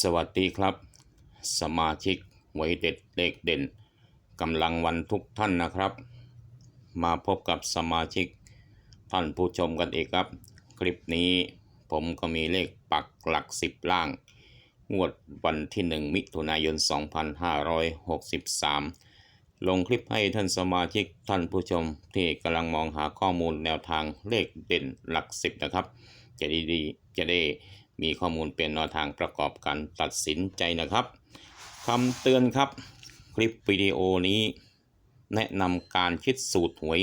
สวัสดีครับ สมาชิกหวยเด็ดเลขเด่นกำลังวันทุกท่านนะครับ มาพบกับสมาชิกท่านผู้ชมกันอีกครับ คลิปนี้ผมก็มีเลขปักหลักสิบล่าง งวดวันที่ 1 มิถุนายน 2563 ลงคลิปให้ท่านสมาชิกท่านผู้ชมที่กำลังมองหาข้อมูลแนวทางเลขเด่นหลักสิบนะครับ จะด้ดีจะได้ มีข้อมูลเป็นแนวทางประกอบการตัดสินใจนะครับคำเตือนครับ คลิปวิดีโอนี้ แนะนำการคิดสูตรหวย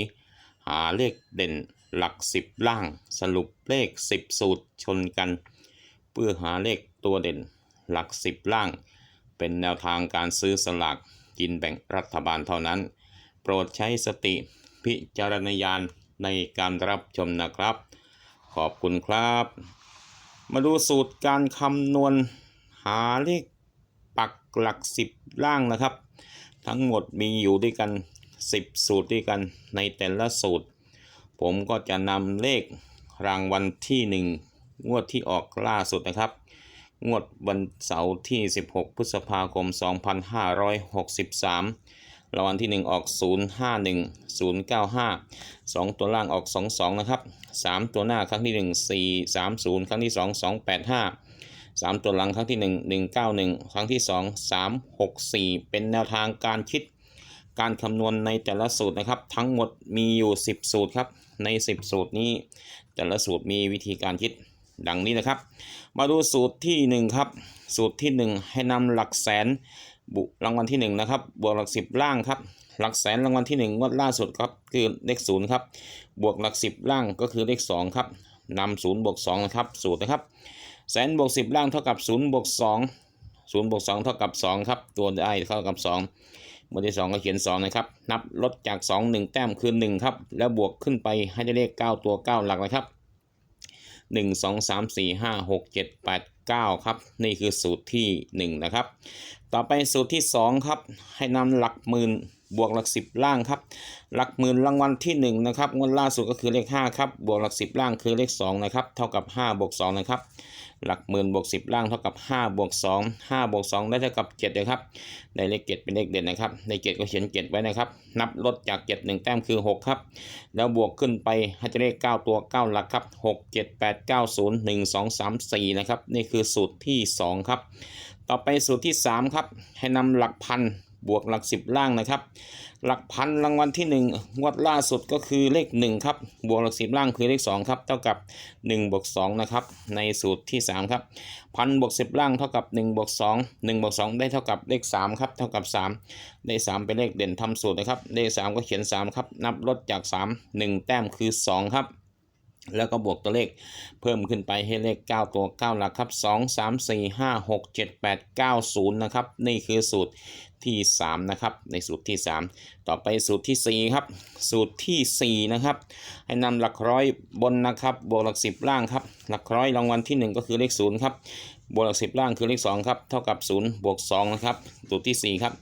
หาเลขเด่นหลักสิบล่าง สรุปเลขสิบสูตรชนกัน เพื่อหาเลขตัวเด่นหลักสิบล่าง เป็นแนวทางการซื้อสลากกินแบ่งรัฐบาลเท่านั้น โปรดใช้สติพิจารณญาณในการรับชมนะครับ ขอบคุณครับ มาดูสูตรการคำนวณหาเลขปักหลักสิบล่างนะครับ ทั้งหมดมีอยู่ด้วยกัน 10 สูตรด้วยกันในแต่ละสูตร ผมก็จะนำเลขรางวัลที่ 1 งวดที่ออกล่าสุดนะครับ งวดวันเสาร์ที่ 16 พฤษภาคม 2563 รางวัลที่ 1 ออก 051 095 2 ตัวล่างออก 22 นะครับ 3 ตัวหน้าครั้งที่ 1 4 3 0 ครั้งที่ 2 285 3 ตัวหลังครั้งที่ 1 191 ครั้งที่ 2 3 6 4 เป็นแนวทางการคิดการคำนวณในแต่ละสูตรนะครับ ทั้งหมดมีอยู่ 10 สูตรครับ ใน 10 สูตรนี้ แต่ละสูตรมีวิธีการคิดดังนี้นะครับ มาดูสูตรที่ 1 ครับ สูตรที่ 1 ให้นำหลักแสน บุรางวัลที่ 1 นะครับ บวกหลัก10ล่างครับ หลักแสนรางวัลที่ 1 งวดล่าสุดครับ คือเลข0ครับ บวกหลัก10ล่างก็คือเลข2ครับนำ0บวก2นะครับสูตรนะครับ แสนบวก10ล่างเท่ากับ0บวก2 0บวก2เท่ากับ2ครับ ตัวได้เท่ากับ2หมวดที่2ก็เขียน2นะครับ นับลดจาก2 1แต้มคือ1ครับ แล้วบวกขึ้นไปให้ได้เลข9ตัว9หลักนะครับ1 2 3 4 5 6 7 8 9 ครับ นี่คือสูตรที่ 1 นะครับ ต่อไปสูตรที่ 2 ครับ ให้นำหลักหมื่นบวกหลัก 10 ล่างครับ หลักหมื่นรางวัลที่ 1 นะครับงวดล่าสุดก็คือเลข 5 ครับ บวกหลัก 10 ล่างคือเลข 2 นะครับ เท่ากับ 5 บวก 2 นะครับ หลักหมื่นบวก 10 ล่างเท่ากับ 5 บวก 2 5 บวก 2 ได้เท่ากับ7นะครับ ในเลข7เป็นเลขเด่นนะครับ ใน7ก็เขียน7ไว้นะครับ นับลดจาก 7 1 แต้มคือ 6 ครับ แล้วบวกขึ้นไปให้จะเลข9ตัว 9 หลักครับ 6 7 8 9 0 1 2 3 4 นะครับ นี่คือือสูตรที่ 2 ครับ ต่อไปสูตรที่ 3 ครับ ให้นำหลักพันบวกหลัก 10 ล่างนะครับ หลักพันรางวัลที่ 1 งวดล่าสุดก็คือเลข 1 ครับ บวกหลัก 10 ล่างคือเลข 2 ครับ เท่ากับ 1 บวก 2 นะครับ ในสูตรที่ 3 ครับพันบวก 10 ล่างเท่ากับ 1 บวก 2 1 บวก 2 ได้เท่ากับเลข 3 ครับ เท่ากับ 3 ได้ 3 เป็นเลขเด่นทำสูตรนะครับ เลข 3 ก็เขียน 3 ครับ นับลดจาก 3 1 แต้มคือ 2 ครับ แล้วก็บวกตัวเลขเพิ่มขึ้นไปให้เลข 9 ตัว 9 หลักครับ 2 3 4 5 6 7 8 9 0 นะครับ นี่คือสูตรที่ 3 นะครับ ในสูตรที่ 3 ต่อไปสูตรที่ 4 ครับ สูตรทีสี่4 นะครับ ให้นำหลักร้อยบนนะครับ บวกหลัก 10 ล่างครับ หลักร้อยรางวัลที่ 1 ก็คือเลข 0 ครับ บวกหลัก10ล่างคือเลข2ครับเท่ากับ0บวก2นะครับสูตรที่4ครับ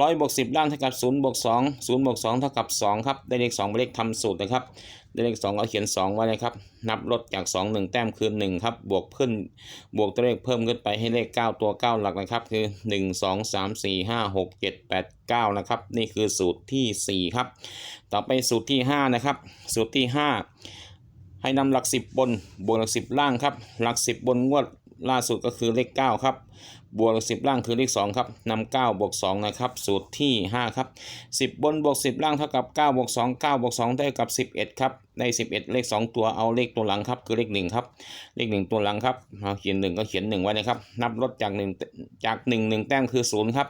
ร้อยบวก10ล่างเท่ากับ0บวก2 0บวก2เท่ากับ2ครับได้เลข2เป็นเลขทำสูตรนะครับได้เลข2ก็เขียน2ไว้นะครับนับลดจาก2 1แต้มคือ1ครับบวกขึ้นบวกตัวเลขเพิ่มขึ้นไปให้เลข9ตัว9หลักนะครับคือ1 2 3 4 5 6 7 8 9นะครับนี่คือสูตรที่4ครับต่อไปสูตรที่5นะครับสูตรที่5ให้นำหลัก10บนบวกหลัก10ล่างครับหลัก10บนงวด ล่าสุดก็คือเลข 9 ครับ บวกหลัก10ล่างคือเลข 2 ครับนำ9บวก2นะครับ สูตรที่ 5 ครับ 10 บนบวก10 ล่างเท่ากับ9บวก2 9บวก2ได้กับ 11 ครับได้11 เลข 2 ตัวเอาเลขตัวหลังครับ คือเลข 1 ครับ เลข 1 ตัวหลังครับเอาเขียน 1 ก็เขียน 1 ไว้นะครับ นับลดจาก 1 จาก 1 1 แต้มคือ 0 ครับ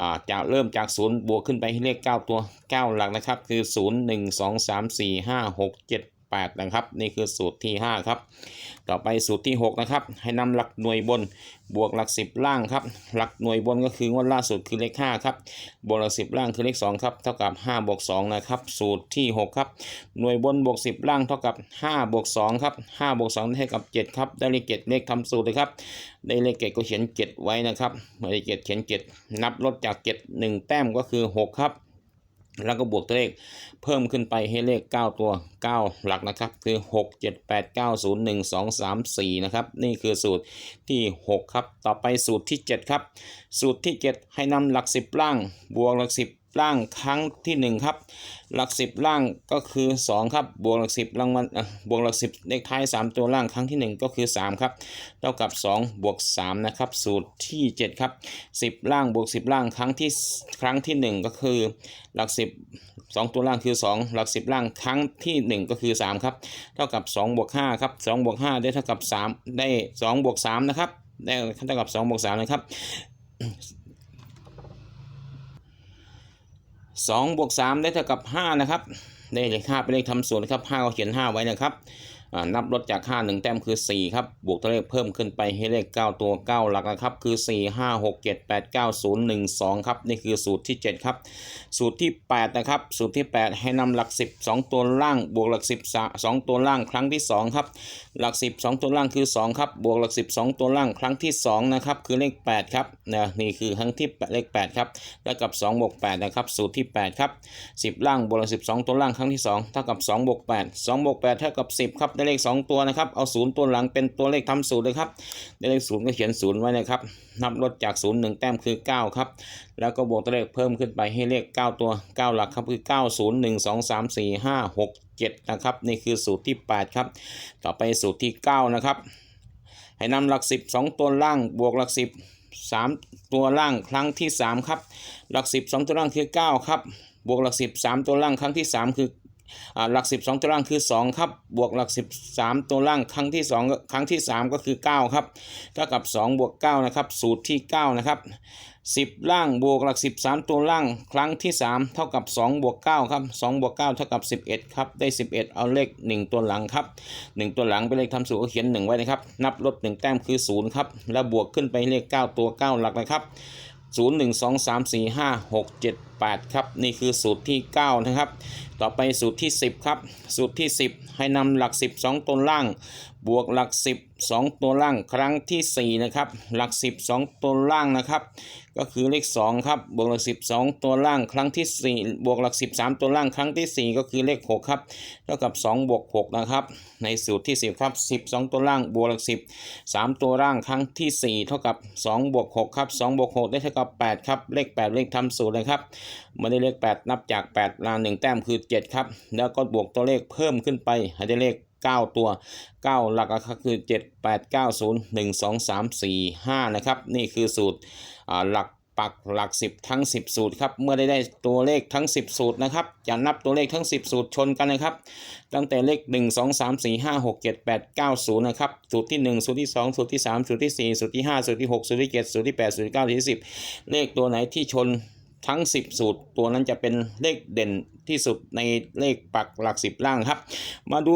อ่าจากเริ่มจาก 0 บวกขึ้นไปให้เลข 9 ตัว 9 หลักนะครับ คือ 0 1 2 3 4 5 6 7 8 นะครับ นี่คือสูตรที่ 5 ครับ ต่อไปสูตรที่ 6 นะครับ ให้นำหลักหน่วยบนบวกหลัก 10 ล่างครับ หลักหน่วยบนก็คืองวดล่าสุดคือเลข5ครับ บวกหลัก 10 ล่างคือเลข2ครับเท่ากับ5บวก2นะครับ สูตรที่ 6 ครับ หน่วยบนบวก 10 ล่างเท่ากับ5บวก2ครับ5บวก2ได้กับ 7 ครับ ได้เลข7เลขทำสูตรเลยครับ ได้เลข7ก็เขียน 7 ไว้นะครับเลข7เขียน 7 นับลดจาก 7 1 แต้มก็คือ 6 ครับ แล้วก็บวกตัวเลขเพิ่มขึ้นไปให้เลข 9 ตัว 9 หลักนะครับ คือ 6 7 8 9 0 1 2 3 4 นะครับ นี่คือสูตรที่ 6 ครับ ต่อไปสูตรที่ 7 ครับ สูตรที่ 7 ให้นำหลัก 10 ล่าง บวกหลัก 10 ล่างครั้งที่ 1 ครับ หลัก 10 ล่างก็คือ 2 ครับ บวกหลัก 10รางวัลบวกหลัก 10 เลขท้าย 3 ตัวล่างครั้งที่ 1 ก็คือ 3 ครับ เท่ากับ 2 บวก 3 นะครับ สูตรที่ 7 ครับ 10 ล่างบวก 10 ล่างครั้งที่ครั้งที่ 1 ก็คือหลัก 10 2 ตัวล่างคือ 2 หลัก 10 ล่างครั้งที่ 1 ก็คือ 3 ครับ เท่ากับ2บวก5ครับ2บวก5ได้เท่ากับ 3 ได้2บวก3นะครับได้เท่ากับ2บวก3นะครับ 2บวก3ได้เท่ากับ 5 นะครับ ได้เลข5เป็นเลขทำส่วนนะครับ5ก็เขียน 5 ไว้นะครับ นับลดจาก 5 1 แต้มคือ 4 ครับ บวกตัวเลขเพิ่มขึ้นไปให้เลข 9 ตัว 9 หลักนะครับคือ 4 5 6 7 8 9 0 1 2 ครับ นี่คือสูตรที่ 7 ครับ สูตรที่ 8 นะครับ สูตรที่ 8 ให้นำหลัก 10 2 ตัวล่าง บวกหลัก 10 2 ตัวล่างครั้งที่ 2 ครับ หลัก 10 2 ตัวล่างคือ 2 ครับ บวกหลัก 10 2 ตัวล่างครั้งที่ 2 นะครับ คือเลข 8 ครับนะนี่คือครั้งที่แปดเลข 8 ครับ แล้วกับ 2 บวก 8 นะครับ สูตรที่ 8 ครับ 10 ล่างบวกหลัก 12 ตัวล่างครั้งที่ 2 เท่ากับ 2 บวก 8 2 บวก 8 เท่ากับ 10 ครับได้เลข 2 ตัวนะครับ เอา0ตัวหลังเป็นตัวเลขทำสูตรเลยครับ ได้เลข0ก็เขียน0ไว้นะครับ นับลดจาก0 1แต้มคือ 9 ครับ แล้วก็บวกตัวเลขเพิ่มขึ้นไปให้เลข 9 ตัว 9 หลักครับคือ 9 0 1 2 3 4 5 6 7 นะครับ นี่คือสูตรที่ 8 ครับ ต่อไปสูตรที่ 9 นะครับ ให้นำหลัก 10 2 ตัวล่างบวกหลัก 10 3 ตัวล่างครั้งที่ 3 ครับ หลัก 10 2 ตัวล่างคือ 9 ครับ บวกหลัก 10 3 ตัวล่างครั้งที่ 3 คือ หลัก 10 2 ตัวล่างคือ 2 ครับ บวกหลัก 13 ตัวล่างครั้งที่2ก็ครั้งที่ 3 ก็คือ 9 ครับเท่ากับ 2 บวก 9 นะครับ สูตรที่ 9 นะครับ 10 ล่างบวกหลัก 13 ตัวล่างครั้งที่ 3 เท่ากับ 2 บวก 9 ครับ 2 บวก 9 เท่ากับ 11 ครับ ได้ 11 เอาเลข 1 ตัวหลังครับ 1 ตัวหลังเป็นเลขทำสูตรก็เขียน 1 ไว้นะครับ นับลด1แต้มคือ 0 ครับ แล้วบวกขึ้นไปเลข 9 ตัว 9 หลักนะครับ 0 1 2 3 4 5 6 7 8 ครับ นี่คือสูตรที่ 9 นะครับ ต่อไปสูตรที่ 10 ครับ สูตรที่ 10 ให้นำหลัก 10 2ตัวล่าง บวกหลัก 10 2 ตัวล่างครั้งที่ 4 นะครับ หลัก 10 2 ตัวล่างนะครับ ก็คือเลข 2 ครับ บวกหลัก 10 2 ตัวล่างครั้งที่ 4 บวกหลัก 10 3 ตัวล่างครั้งที่ 4 ก็คือเลข 6 ครับ เท่ากับ 2 บวก 6 นะครับ ในสูตรที่ 10 ครับ 10 2 ตัวล่าง บวกหลัก 10 3 ตัวล่างครั้งที่ 4 เท่ากับ2บวก6ครับ2บวก6ได้เท่ากับ 8 ครับ เลข 8 เลขทำสูตรเลยครับมื่ได้เลข 8 นับจาก8ลา1แต้มคือ 7 ครับ แล้วก็บวกตัวเลขเพิ่มขึ้นไปให้ได้เลข 9 ตัว 9 หลักก็คือ 7 8 9 0 1 2 3 4 5 นะครับ นี่คือสูตรอ่าหลักปักหลัก 10 ทั้ง 10 สูตรครับ เมื่อได้ได้ตัวเลขทั้ง 10 สูตรนะครับ จะนับตัวเลขทั้ง 10 สูตรชนกันนะครับ ตั้งแต่เลข 1 2 3 4 5 6 7 8 9 0นะครับ สูตรที่ 1 สูตรที่ 2 สูตรที่ 3 สูตรที่ 4 สูตรที่ 5 สูตรที่ 6 สูตรที่ 7 สูตรที่ 8 สูตรที่ 9 สูตรที่ 10 เลขตัวไหนที่ชน ทั้ง 10 สูตร ตัวนั้นจะเป็นเลขเด่นที่สุดในเลขปักหลัก 10 ล่างครับ มาดู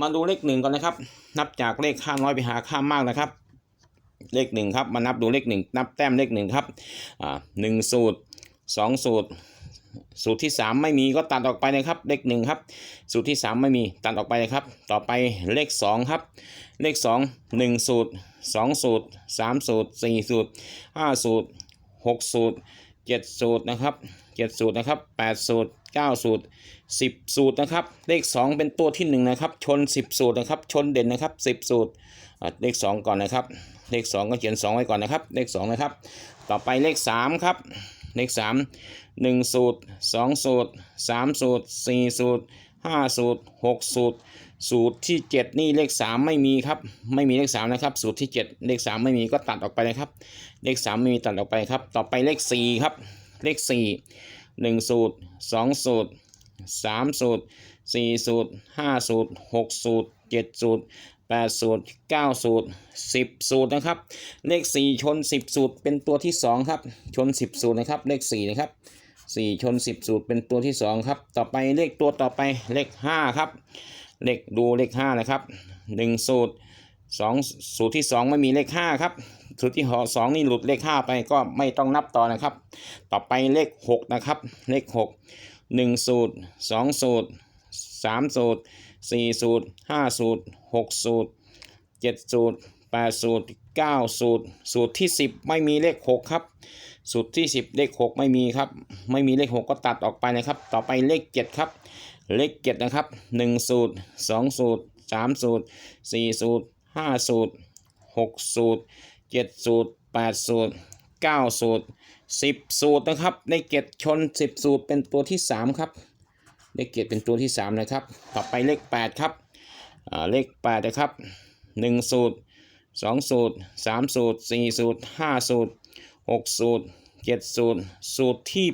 มาดูเลขหนึ่งก่อนนะครับ นับจากเลขข้างน้อยไปหาข้างมากนะครับ เลขหนึ่งครับมานับดูเลขหนึ่งนับแต้มเลขหนึ่งครับอ่าหนึ่งสูตรสองสูตร สูตรที่สามไม่มีก็ตัดออกไปนะครับ เลขหนึ่งครับ สูตรที่สามไม่มีตัดออกไปนะครับ ต่อไปเลขสองครับ เลขสองหนึ่งสูตรสองสูตรสามสูตรสี่สูตรห้าสูตรหกสูตร เจ็ดสูตรนะครับเจ็ดสูตรนะครับแปดสูตรเก้าสูตรสิบสูตรนะครับ เลขสองเป็นตัวที่หนึ่งนะครับ ชนสิบสูตรนะครับ ชนเด่นนะครับสิบสูตรเลขสองก่อนนะครับ เลขสองก็เขียนสองไว้ก่อนนะครับ เลขสองนะครับ ต่อไปเลขสามครับ เลขสามหนึ่งสูตรสองสูตรสามสูตรสี่สูตร ห้าสูตรหกสูตร สูตรที่ 7 นี่เลข 3 ไม่มีครับ ไม่มีเลข 3 นะครับ สูตรที่ 7 เลข 3 ไม่มีก็ตัดออกไปนะครับ เลข 3 ไม่มีตัดออกไปครับ ต่อไปเลข 4 ครับ เลข 4 1 สูตร 2 สูตร 3 สูตร 4 สูตร 5 สูตร 6 สูตร 7 สูตร 8 สูตร 9 สูตร 10 สูตรนะครับ เลข 4 ชน 10 สูตร เป็นตัวที่ 2 ครับ ชน 10 สูตรนะครับ เลข 4 นะครับ 4ชน10สูตรเป็นตัวที่2ครับ ต่อไปเลขตัวต่อไปเลข5ครับ เลขดูเลข5นะครับ1สูตร2สูตรที่2ไม่มีเลข5ครับ สูตรที่หอสองนี่หลุดเลข5ไปก็ไม่ต้องนับต่อนะครับ ต่อไปเลข6นะครับ เลข6 1สูตร2สูตร3สูตร4สูตร5สูตร6สูตร7สูตร 8 สูตร 9 สูตร สูตรที่ 10 ไม่มีเลข 6 ครับ สูตรที่ 10 เลข 6 ไม่มีครับ ไม่มีเลข 6 ก็ตัดออกไปนะครับ ต่อไปเลข 7 ครับ เลข 7 นะครับ 1 สูตร 2 สูตร 3 สูตร 4 สูตร 5 สูตร 6 สูตร 7 สูตร 8 สูตร 9 สูตร 10 สูตรนะครับ ในเกตชน 10 สูตรเป็นตัวที่ 3 ครับ เลขเกตเป็นตัวที่ 3 นะครับ ต่อไปเลข 8 ครับเลข8นะครับ 1 สูตร 2สูตร3สูตร4สูตร5สูตร6สูตร7สูตร สูตรที่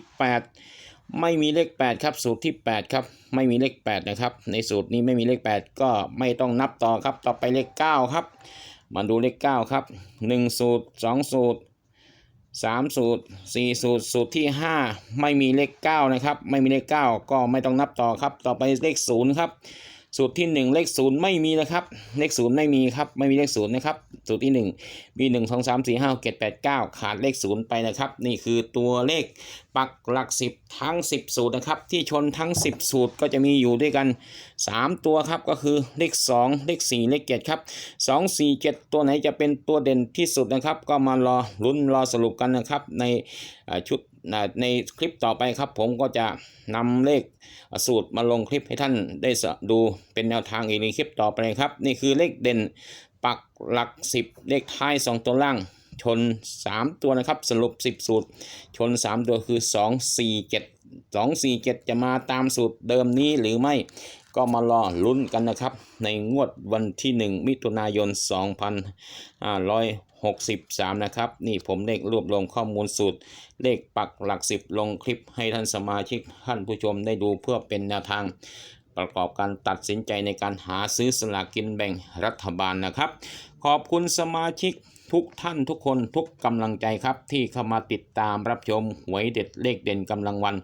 8ไม่มีเลข8ครับ สูตรที่8ครับ ไม่มีเลข8นะครับ ในสูตรนี้ไม่มีเลข8ก็ไม่ต้องนับต่อครับ ต่อไปเลข9ครับ มาดูเลข9ครับ1สูตร2สูตร3สูตร4สูตร สูตรที่5ไม่มีเลข9นะครับ ไม่มีเลข9ก็ไม่ต้องนับต่อครับ ต่อไปเลข0ครับ สูตรที่ 1 เลข0ไม่มีนะครับ เลข0ไม่มีครับ ไม่มีเลข0นะครับ สูตรที่ 1 มี 1 2 3 4 5 6 7 8 9 ขาดเลข0ไปนะครับ นี่คือตัวเลขปักหลัก 10 ทั้ง 10 สูตรนะครับ ที่ชนทั้ง 10 สูตรก็จะมีอยู่ด้วยกัน 3 ตัวครับ ก็คือเลข 2 เลข 4 เลข7ครับ2 4 7 ตัวไหนจะเป็นตัวเด่นที่สุดนะครับ ก็มารอลุ้นรอสรุปกันนะครับ ในชุด ในคลิปต่อไปครับ ผมก็จะนำเลขสูตรมาลงคลิปให้ท่านได้ดูเป็นแนวทางอีกในคลิปต่อไปครับ นี่คือเลขเด่นปักหลัก 10 เลขท้าย 2 ตัวล่างชน 3 ตัวนะครับ สรุป 10 สูตร ชน 3 ตัวคือ 2 4 7 2 4 7 จะมาตามสูตรเดิมนี้หรือไม่ก็มารอลุ้นกันนะครับ ในงวดวันที่ 1 มิถุนายน 63 นะครับ นี่ผมได้รวบรวมข้อมูลสูตร เลขปักหลักสิบลงคลิปให้ท่านสมาชิกท่านผู้ชมได้ดูเพื่อเป็นแนวทาง ประกอบการตัดสินใจในการหาซื้อสลากกินแบ่งรัฐบาลนะครับ ขอบคุณสมาชิกทุกท่านทุกคนทุกกำลังใจครับ ที่เข้ามาติดตามรับชมหวยเด็ดเลขเด่นกำลังวัน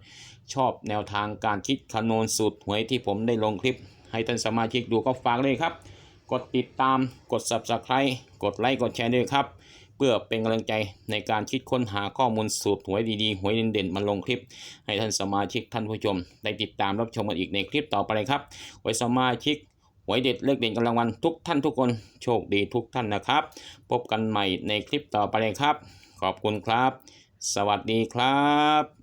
ชอบแนวทางการคิดคำนวณสูตรหวยที่ผมได้ลงคลิป ให้ท่านสมาชิกดูก็ฝากเลยครับ กดติดตามกด subscribe กดไลค์กดแชร์ด้วยครับ เพื่อเป็นกำลังใจในการคิดค้นหาข้อมูลสูตรหวยดีๆ หวยเด่นๆมาลงคลิป ให้ท่านสมาชิกท่านผู้ชม ได้ติดตามรับชมกันอีกในคลิปต่อไปเลยครับไว้สมาชิกหวยเด็ดเลขเด่นกำลังวันทุกท่านทุกคนโชคดีทุกท่านนะครับ พบกันใหม่ในคลิปต่อไปเลยครับ ขอบคุณครับ สวัสดีครับ